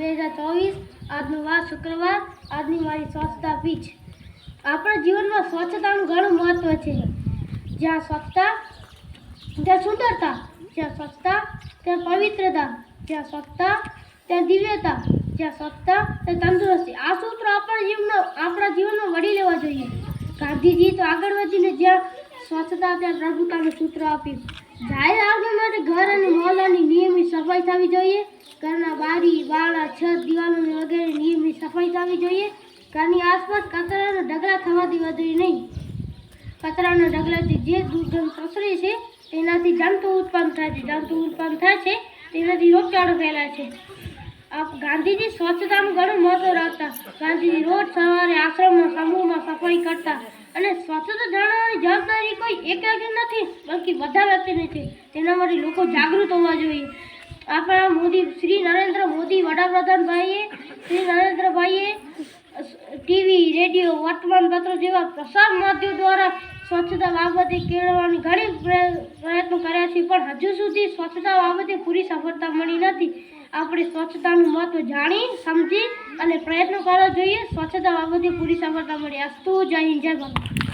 બે હજાર ચોવીસ, આજનો વાર શુક્રવાર, આજની મારી સ્વચ્છતા પીચ આપણા જીવનમાં સ્વચ્છતાનું ઘણું મહત્વ છે. જ્યાં સ્વચ્છતા, ત્યાં સુંદરતા, જ્યાં સ્વચ્છતા, ત્યાં પવિત્રતા, જ્યાં સ્વચ્છતા, ત્યાં દિવ્યતા, જ્યાં સ્વચ્છતા, ત્યાં તંદુરસ્તી. આ સૂત્ર આપણા જીવનનો, આપણા જીવનમાં વળી લેવા જોઈએ. ગાંધીજી તો આગળ વધીને જ્યાં સ્વચ્છતા, ત્યાં પ્રભુતાનું સૂત્ર આપ્યું. જાહેર આરોગ્ય માટે ઘર અને મહોલ્લાની નિયમિત સફાઈ થવી જોઈએ. ઘરના બારી બાળા છત, દિવાલોની વગેરે નિયમિત સફાઈ થવી જોઈએ. ઘરની આસપાસ કચરાના ઢગલા થવા દેવા જોઈએ નહીં. કચરાના ઢગલાથી જે દુર્ગંધ પ્રસરે છે, તેનાથી જંતુ ઉત્પન્ન થાય છે. જંતુ ઉત્પન્ન થાય છે, તેનાથી રોગચાળો ફેલાય છે. ગાંધીજી સ્વચ્છતાનું ઘણું મહત્વ રાખતા. ગાંધીજી રોજ સવારે આશ્રમમાં સમૂહમાં સફાઈ કરતા. અને સ્વચ્છતા જાળવવાની જવાબદારી કોઈ એક નથી, બલકી બધા વ્યક્તિની છે તેના માટે લોકો જાગૃત હોવા જોઈએ. આપણા મોદી, શ્રી નરેન્દ્ર મોદી વડાપ્રધાનભાઈએ, શ્રી નરેન્દ્રભાઈએ ટીવી, રેડિયો વર્તમાનપત્રો જેવા પ્રસાર માધ્યમ દ્વારા સ્વચ્છતા બાબતે કેળવવાની ઘણી પ્રય- પ્રયત્નો કર્યા છે, પણ હજુ સુધી સ્વચ્છતા બાબતે પૂરી સફળતા મળી નથી. આપણે સ્વચ્છતાનું મહત્વ જાણી, સમજી અને પ્રયત્નો કરવા જોઈએ. સ્વચ્છતા બાબતે પૂરી સફળતા મળી. અસ્તુ, જય હિન્દ, જય ભારત.